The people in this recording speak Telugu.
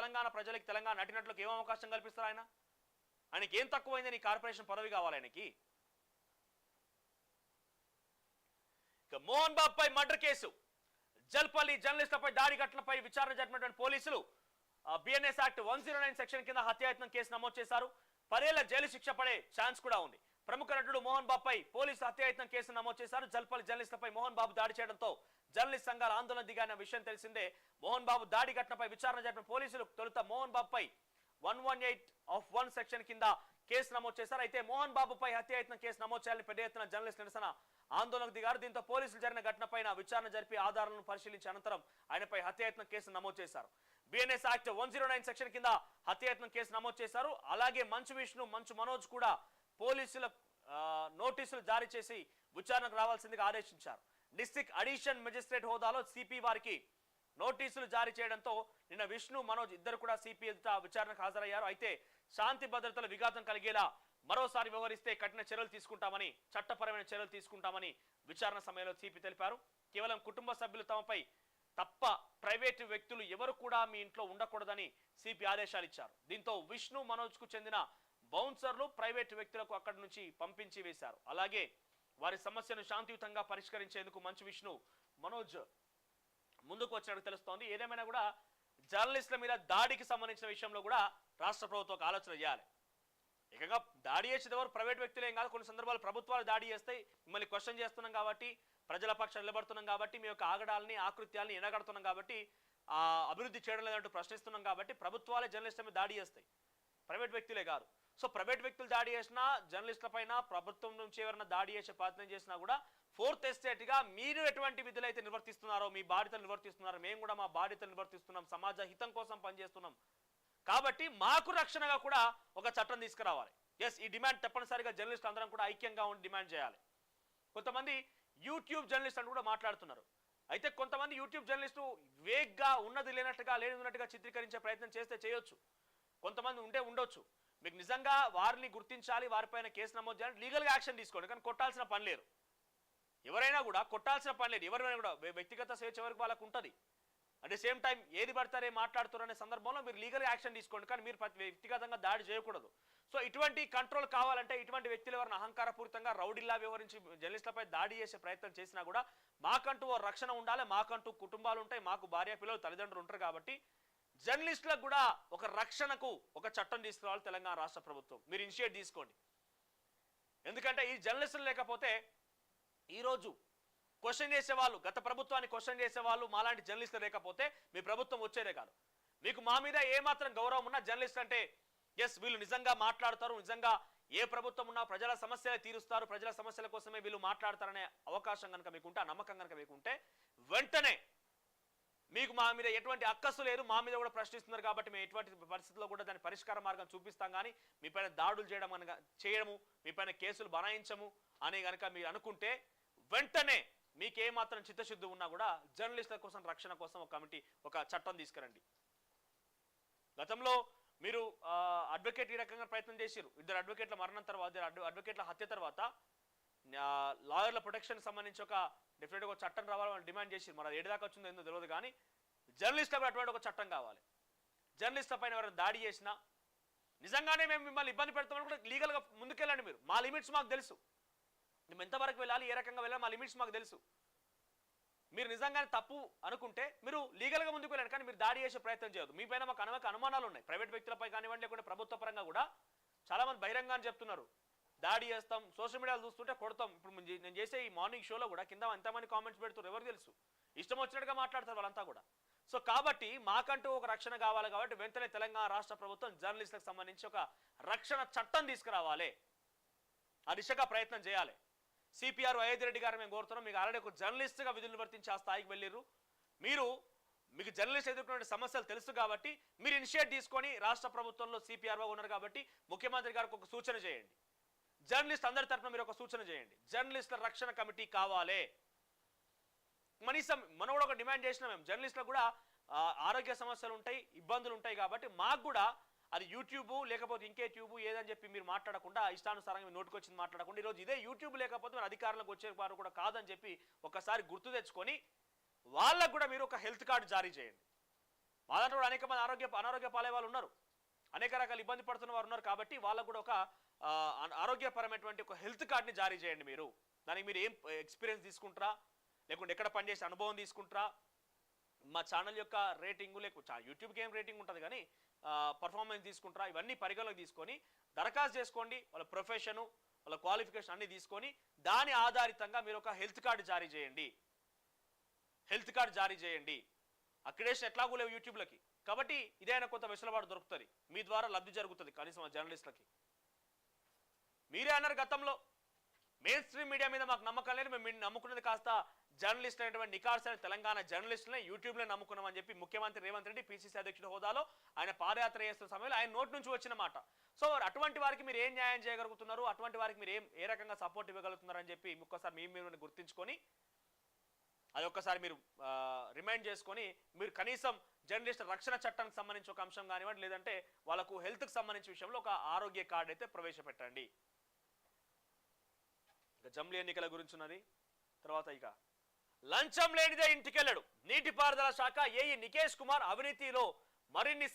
తెలంగాణ ప్రజలకి తెలంగాణ నటినట్లకు ఏం అవకాశం కల్పిస్తారు ఆయన? ఆయనకి ఏం తక్కువైందని ఈ కార్పొరేషన్ పదవి కావాలి ఆయనకి? ఇక మోహన్ బాబు పై మర్డర్ కేసు. జల్పల్లి జర్నలిస్టులపై దాడి ఘటనపై విచారణ జరిపినటువంటి పోలీసులు BNS act one zero nine section కింద హత్యాయత్నం కేసు నమోదు చేశారు. పదేళ్ళ జైలు శిక్ష పడే ఛాన్స్ కూడా ఉంది. ప్రముఖ నటుడు మోహన్ బాబు పై పోలీసు హత్యాయత్నం కేసు నమోదు చేశారు. జల్పల్లి జర్నలిస్టులపై మోహన్ బాబు దాడి చేయడంతో జర్నలిస్ట్ సంఘాల ఆందోళన దిగాన విషయం తెలిసిందే. మోహన్ బాబు దాడి ఘటనపై విచారణ జరిపిన పోలీసులు తొలుత Mohan బాబుపై one one eight of one section కింద కేసు నమోదు చేశారు. అయితే మోహన్ బాబుపై హత్యాయత్నం కేసు నమోదు చేయాలని పెద్ద ఎత్తున జర్నలిస్ట్ నిరసన ఆందోళనకు దిగారు. దీంతో పోలీసులు జరిగిన ఘటనపైన విచారణ జరిపి ఆధారాలను పరిశీలించి అనంతరం ఆయనపై హత్యాయత్నం కేసు నమోదు చేశారు. BNS act one zero nine section కింద హత్యాయత్నం కేసు నమోదు చేశారు. అలాగే మంచు విష్ణు మంచు మనోజ్ కూడా పోలీసుల నోటీసులు జారీ చేసి విచారణకు రావాల్సిందిగా ఆదేశించారు. డిస్టిక్ అడిషన్ మెజిస్ట్రేట్ హోదాలో సిపి వారికి నోటీసులు జారీ చేయడంతో నిన్న విష్ణు మనోజ్ ఇద్దరు కూడా సిపి ఎదుట విచారణకు హాజరయ్యారు. అయితే శాంతి భద్రతల విఘాతం కలిగేలా మరోసారి వ్యవహరిస్తే కఠిన చర్యలు తీసుకుంటామని చట్టపరమైన చర్యలు తీసుకుంటామని విచారణ సమయంలో సిపి తెలిపారు. కేవలం కుటుంబ సభ్యులు తమపై తప్ప ప్రైవేటు వ్యక్తులు ఎవరు కూడా మీ ఇంట్లో ఉండకూడదని సిపి ఆదేశాలు ఇచ్చారు. దీంతో విష్ణు మనోజ్కు చెందిన బౌన్సర్లు ప్రైవేటు వ్యక్తులకు అక్కడి నుంచి పంపించి వేశారు. అలాగే వారి సమస్యను శాంతియుతంగా పరిష్కరించేందుకు మంచు విష్ణు మనోజ్ ముందుకు వచ్చినట్టు తెలుస్తోంది. ఏదేమైనా కూడా జర్నలిస్టుల మీద దాడికి సంబంధించిన విషయంలో కూడా రాష్ట్ర ప్రభుత్వం ఒక ఆలోచన చేయాలి. ఏకంగా దాడి చేసేది ఎవరు? ప్రైవేట్ వ్యక్తులేం కాదు. కొన్ని సందర్భాలు ప్రభుత్వాలు దాడి చేస్తాయి మిమ్మల్ని క్వశ్చన్ చేస్తున్నాం కాబట్టి ప్రజల పక్షం నిలబడుతున్నాం కాబట్టి మీ యొక్క ఆగడాలని ఆకృత్యాలని ఎనగడుతున్నాం కాబట్టి ఆ అభివృద్ధి చేయడం లేదంటూ ప్రశ్నిస్తున్నాం కాబట్టి ప్రభుత్వాలే జర్నలిస్టుల మీద దాడి చేస్తాయి. ప్రైవేట్ వ్యక్తులే కాదు. సో ప్రైవేట్ వ్యక్తులు దాడి చేసినా జర్నలిస్టుల పైన ప్రభుత్వం నుంచి ఎవరైనా దాడి చేసే ప్రయత్నం చేసినా కూడా ఫోర్త్ ఎస్టేట్గా మీరు ఎటువంటి విధులు అయితే నిర్వర్తిస్తున్నారో మీ బాధ్యతలు నిర్వర్తిస్తున్నారో మేము కూడా మా బాధ్యతలు నిర్వర్తిస్తున్నాం సమాజ హితం కోసం పనిచేస్తున్నాం. కాబట్టి మాకు రక్షణగా కూడా ఒక చట్టం తీసుకురావాలి. ఎస్ ఈ డిమాండ్ తప్పనిసరిగా జర్నలిస్టులు అందరం కూడా ఐక్యంగా ఉండి డిమాండ్ చేయాలి. కొంతమంది యూట్యూబ్ జర్నలిస్ట్ అని కూడా మాట్లాడుతున్నారు. అయితే కొంతమంది యూట్యూబ్ జర్నలిస్టు వేగ్గా ఉన్నది లేనట్టుగా లేని ఉన్నట్టుగా చిత్రీకరించే ప్రయత్నం చేస్తే చేయొచ్చు. కొంతమంది ఉంటే ఉండొచ్చు. మీకు నిజంగా వారిని గుర్తించాలి వారిపైన కేసు నమోదు చేయాలి లీగల్గా యాక్షన్ తీసుకోండి. కానీ కొట్టాల్సిన పని లేరు ఎవరైనా కూడా కొట్టాల్సిన పని లేదు. ఎవరైనా కూడా వ్యక్తిగత స్వేచ్ఛ వరకు వాళ్ళకు ఉంటుంది. అట్ ది సేమ్ టైం ఏది పడతారే మాట్లాడుతారు అనే సందర్భంలో మీరు లీగల్ యాక్షన్ తీసుకోండి. కానీ మీరు వ్యక్తిగతంగా దాడి చేయకూడదు. సో ఇటువంటి కంట్రోల్ కావాలంటే ఇటువంటి వ్యక్తులు ఎవరైనా అహంకారపూరితంగా రౌడీలా వ్యవహరించి జర్నలిస్టులపై దాడి చేసే ప్రయత్నం చేసినా కూడా మాకంటూ ఓ రక్షణ ఉండాలి. మాకంటూ కుటుంబాలు ఉంటాయి. మాకు భార్య పిల్లలు తల్లిదండ్రులు ఉంటారు కాబట్టి జర్నలిస్టులకు కూడా ఒక రక్షణకు ఒక చట్టం తీసుకురావాలి తెలంగాణ రాష్ట్ర ప్రభుత్వం. మీరు ఇనిషియేట్ తీసుకోండి. ఎందుకంటే ఈ జర్నలిస్టులు లేకపోతే ఈరోజు క్వశ్చన్ చేసేవాళ్ళు గత ప్రభుత్వాన్ని క్వశ్చన్ చేసేవాళ్ళు మాలాంటి జర్నలిస్టులు లేకపోతే మీ ప్రభుత్వం వచ్చేదే కాదు. మీకు మా మీద ఏమాత్రం గౌరవం ఉన్నా జర్నలిస్ట్ అంటే ఎస్ వీళ్ళు నిజంగా మాట్లాడతారు నిజంగా ఏ ప్రభుత్వం ఉన్నా ప్రజల సమస్యలే తీరుస్తారు ప్రజల సమస్యల కోసమే వీళ్ళు మాట్లాడతారనే అవకాశం కనుక మీకుంటే ఆ నమ్మకం కనుక మీకుంటే వెంటనే మీకు మా మీద ఎటువంటి అక్కసు లేదు మా మీద కూడా ప్రశ్నిస్తున్నారు కాబట్టి మేము ఎటువంటి పరిస్థితుల్లో కూడా దాని పరిష్కార మార్గం చూపిస్తాం కానీ మీ పైన దాడులు చేయడం అనగా చేయడము మీ పైన కేసులు బనాయించము అని కనుక మీరు అనుకుంటే వెంటనే మీకు ఏమాత్రం చిత్తశుద్ధి ఉన్నా కూడా జర్నలిస్టుల కోసం రక్షణ కోసం ఒక కమిటీ ఒక చట్టం తీసుకురండి. గతంలో మీరు అడ్వకేట్ ఈ రకంగా ప్రయత్నం చేశారు ఇద్దరు అడ్వకేట్ల మరణం తర్వాత ఇద్దరు అడ్వకేట్ల హత్య తర్వాత లాయర్ల ప్రొటెక్షన్ సంబంధించి ఒక డెఫినెట్గా ఒక చట్టం రావాలని డిమాండ్ చేసి మరి అది ఏడు దాకా వచ్చిందో ఏందో తెలియదు కానీ జర్నలిస్టులకు అటువంటి ఒక చట్టం కావాలి. జర్నలిస్టుల పైన ఎవరైనా దాడి చేసినా నిజంగానే మేము మిమ్మల్ని ఇబ్బంది పెడతామని కూడా లీగల్గా ముందుకెళ్ళండి మీరు. మా లిమిట్స్ మాకు తెలుసు. మేము ఎంతవరకు వెళ్ళాలి ఏ రకంగా వెళ్ళాలి మా లిమిట్స్ మాకు తెలుసు. మీరు నిజంగానే తప్పు అనుకుంటే మీరు లీగల్గా ముందుకు వెళ్ళండి కానీ మీరు దాడి చేసే ప్రయత్నం చేయదు మీ పైన మాకు అనేక అనుమానాలు ఉన్నాయి. ప్రైవేట్ వ్యక్తులపై కానివ్వండి లేకుంటే ప్రభుత్వ పరంగా కూడా చాలా మంది చెప్తున్నారు. దాడి చేస్తాం సోషల్ మీడియాలో చూస్తుంటే కొడతాం. ఇప్పుడు నేను చేసే ఈ మార్నింగ్ షోలో కూడా కింద ఎంతమంది కామెంట్స్ పెడుతున్నారు ఎవరు తెలుసు? ఇష్టం వచ్చినట్టుగా మాట్లాడతారు వాళ్ళంతా కూడా. సో కాబట్టి మాకంటూ ఒక రక్షణ కావాలి కాబట్టి వెంటనే తెలంగాణ రాష్ట్ర ప్రభుత్వం జర్నలిస్టులకు సంబంధించి ఒక రక్షణ చట్టం తీసుకురావాలి. ఆ దిశగా ప్రయత్నం చేయాలి. సిపిఆర్ అయోధ్య రెడ్డి గారు మేము కోరుతున్నాం మీకు ఆల్రెడీ ఒక జర్నలిస్ట్గా విధులు వర్తించే ఆ స్థాయికి వెళ్ళారు మీరు మీకు జర్నలిస్ట్ ఎదుర్కొనే సమస్యలు తెలుసు కాబట్టి మీరు ఇనిషియేట్ తీసుకొని రాష్ట్ర ప్రభుత్వంలో సిపిఆర్ఓ ఉన్నారు కాబట్టి ముఖ్యమంత్రి గారికి ఒక సూచన చేయండి. జర్నలిస్ట్ అందరి తరఫున మీరు ఒక సూచన చేయండి. జర్నలిస్టుల రక్షణ కమిటీ కావాలి. కనీసం మనం కూడా ఒక డిమాండ్ చేసినా మేము జర్నలిస్టులకు కూడా ఆరోగ్య సమస్యలు ఉంటాయి ఇబ్బందులు ఉంటాయి కాబట్టి మాకు కూడా అది యూట్యూబ్ లేకపోతే ఇంకే ట్యూబ్ ఏదని చెప్పి మీరు మాట్లాడకుండా ఇష్టానుసారంగా మీ నోటికి మాట్లాడకుండా ఈరోజు ఇదే యూట్యూబ్ లేకపోతే మీరు అధికారులకు వచ్చే వారు కూడా కాదని చెప్పి ఒకసారి గుర్తు తెచ్చుకొని వాళ్ళకు కూడా మీరు ఒక హెల్త్ కార్డు జారీ చేయండి. మా దాంట్లో అనేక మంది ఆరోగ్య అనారోగ్య పాలే వాళ్ళు ఉన్నారు. అనేక రకాల ఇబ్బంది పడుతున్న వారు ఉన్నారు కాబట్టి వాళ్ళకు కూడా ఒక ఆరోగ్యపరమైనటువంటి ఒక హెల్త్ కార్డ్ని జారీ చేయండి మీరు. దానికి మీరు ఏం ఎక్స్పీరియన్స్ తీసుకుంటారా? లేకుంటే ఎక్కడ పనిచేసే అనుభవం తీసుకుంటారా? మా ఛానల్ యొక్క రేటింగ్ లేకపోతే యూట్యూబ్కి ఏం రేటింగ్ ఉంటుంది కానీ పర్ఫార్మెన్స్ తీసుకుంటారా? ఇవన్నీ పరిగణలోకి తీసుకొని దరఖాస్తు చేసుకోండి వాళ్ళ ప్రొఫెషను వాళ్ళ క్వాలిఫికేషన్ అన్నీ తీసుకొని దాని ఆధారితంగా మీరు ఒక హెల్త్ కార్డు జారీ చేయండి. హెల్త్ కార్డు జారీ చేయండి. అక్రిడేషన్ ఎట్లాగూ లేవు యూట్యూబ్లకి? కాబట్టి ఇదైనా కొంత వెసులుబాటు దొరుకుతుంది. మీ ద్వారా లబ్ధి జరుగుతుంది కనీసం జర్నలిస్ట్లకి జర్నలిస్టులకి. మీరే అన్నారు గతంలో. మెయిన్ స్ట్రీమ్ మీడియా మీద మాకు నమ్మకం లేదు. మేము నమ్ముకున్నది కాస్త జర్నలిస్ట్ అయినటువంటి నికార్స్ అయిన తెలంగాణ జర్నలిస్టులే యూట్యూబ్లో నమ్ముకున్నామని చెప్పి ముఖ్యమంత్రి రేవంత్ రెడ్డి పిసిసి అధ్యక్షుడు హోదాలో ఆయన పాదయాత్ర చేస్తున్న సమయంలో ఆయన నోటి నుంచి వచ్చిన మాట. సో అటువంటి వారికి మీరు ఏం న్యాయం చేయగలుగుతున్నారు? అటువంటి వారికి మీరు ఏం ఏ రకంగా సపోర్ట్ ఇవ్వగలుగుతున్నారు అని చెప్పి ఒక్కసారి మీ మీరు గుర్తించుకొని అది ఒక్కసారి మీరు రిమైండ్ చేసుకొని మీరు కనీసం జర్నలిస్ట్ రక్షణ చట్టానికి సంబంధించి ఒక అంశం కానివ్వండి లేదంటే వాళ్ళకు హెల్త్కి సంబంధించిన విషయంలో ఒక ఆరోగ్య కార్డు అయితే ప్రవేశపెట్టండి. ఇక జమ్లీ ఎన్నికల గురించి ఉన్నది తర్వాత ఇక లంచం లేనిదే ఇంటికెళ్ళడు. నీటిపారుదల శాఖ ఏఈ నికేష్ కుమార్ అవినీతిలో మరిన్ని